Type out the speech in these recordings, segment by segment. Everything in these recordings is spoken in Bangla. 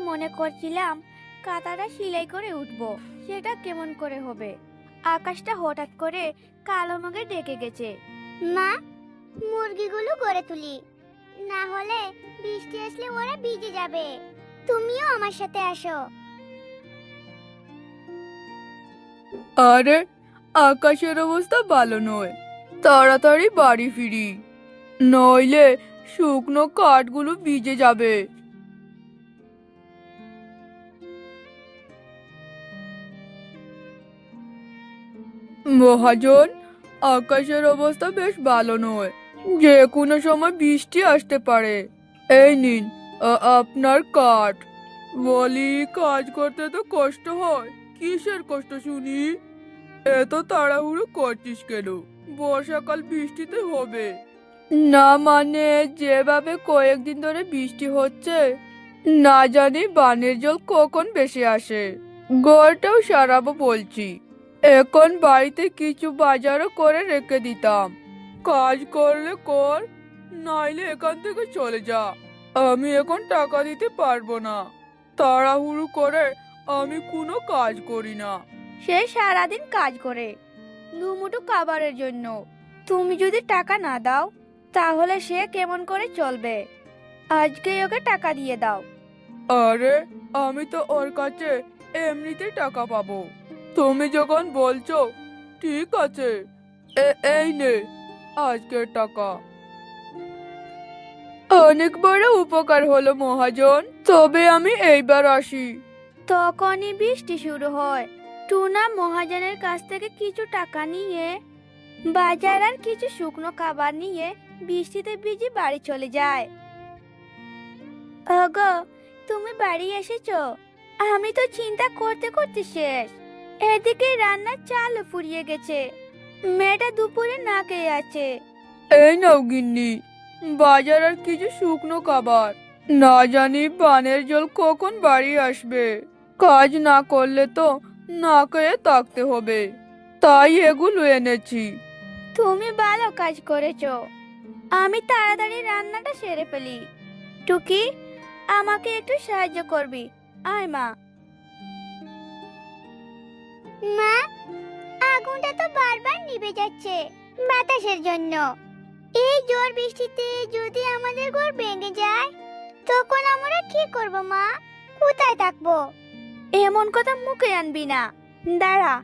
মনে করছিলাম কাতাটা সেলাই করে উঠবো সেটা কেমন করে হবে? আকাশটা হঠাৎ করে কালো মেঘে ডেকে গেছে। মা মুরগিগুলো গড়ে তুলি। না হলে বৃষ্টি আসলে ওরা ভিজে যাবে। তুমিও আমার সাথে আসো। আরে আকাশের অবস্থা ভালো নয়। তাড়াতাড়ি বাড়ি ফিরি। নইলে শুকনো কাঠগুলো ভিজে যাবে। মহাজন, আকাশের অবস্থা বেশ ভালো নয়। যে কোনো সময় বৃষ্টি আসতে পারে। এই নিন আপনার কাঠ। বলি, কাজ করতে তো কষ্ট হয়। কিসের কষ্ট শুনি? এত তাড়াহুড়ো করছিস কেন? বর্ষাকাল বৃষ্টিতে হবে। না মানে যেভাবে কয়েকদিন ধরে বৃষ্টি হচ্ছে, না জানি বানের জল কখন বেশি আসে। ঘরটাও সারাবো বলছি। এখন বাড়িতে কিছু বাজারও করে রেখে দিতাম। কাজ করলে কর নাইলে এখান থেকে চলে যা। আমি এখন টাকা দিতে পারব না। তাড়াহুড়ো করে আমি কোনো কাজ করি না। সে সারাদিন কাজ করে দুমুটো খাবারের জন্য। তুমি যদি টাকা না দাও তাহলে সে কেমন করে চলবে? আজকেই ওকে টাকা দিয়ে দাও। আরে আমি তো ওর কাছে এমনিতে টাকা পাবো। তুমি যখন বলছো, ঠিক আছে। এ- এই নে, আজকের টাকা। অনেক বড় উপকার হলো, মহাজন। তবে আমি এইবার আসি। তখনই বৃষ্টি শুরু হয়। টুনা মহাজনের কাছ থেকে কিছু টাকা নিয়ে, বাজার আর কিছু শুকনো খাবার নিয়ে বৃষ্টিতে ভিজে বাড়ি চলে যায়। ওগো তুমি বাড়ি এসেছ? আমি তো চিন্তা করতে করতে শেষ। এদিকে রান্নার চাল ফুরিয়ে গেছে। মেয়েটা দুপুরে না খেয়ে আছে। এই নাও গিন্নি বাজার আর কিছু শুকনো খাবার। না জানি বানের জল কখন বাড়ি আসবে। কাজ না করলে তো না খেয়ে থাকতে হবে। তাই এগুলো এনেছি। তুমি ভালো কাজ করেছ। আমি তাড়াতাড়ি রান্নাটা সেরে ফেলি। টুকি আমাকে একটু সাহায্য করবি। আয় মা। আগুনটা তো বারবার নিভে যাচ্ছে বাতাসের জন্য। এই জোর বৃষ্টিতে যদি আমাদের ঘর ভেঙে যায় তখন আমরা কি করব মা? কোথায় থাকব? এমন কথা মুখে আনবি না। দাঁড়া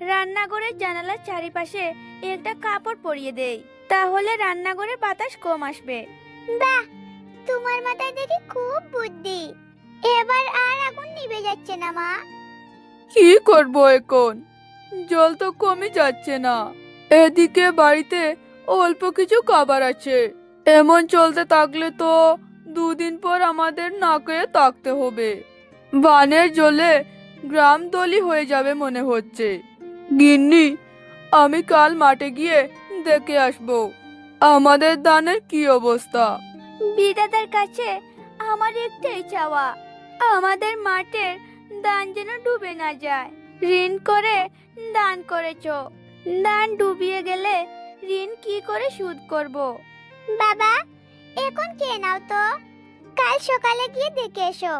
রান্নাঘরের জানালার চারিপাশে একটা কাপড় পরিয়ে দেই তাহলে রান্নাঘরে বাতাস কম আসবে। বাহ তোমার মাথায় দেখি খুব বুদ্ধি। এবার আর আগুন নিভে যাচ্ছে না মা। কি করব এখন? জল তো কমে যাচ্ছে না। এদিকে বাড়িতে অল্প কিছু খাবার আছে। এমন চলতে থাকলে তো দুদিন পর আমাদের না খেয়ে থাকতে হবে। বানের জলে গ্রাম দলি হয়ে যাবে মনে হচ্ছে। গিন্নি, আমি কাল মাঠে গিয়ে দেখে আসব। আমাদের ধানের কি অবস্থা? বিদাদার কাছে আমার একটাই চাওয়া, আমাদের মাঠের দান যেন ডুবে না যায়। ঋণ করে দান করেছ। দান ডুবিয়ে গেলে ঋণ কি করে শোধ করব? বাবা, এখন কে নাও তো। কাল সকালে গিয়ে দেখে এসো।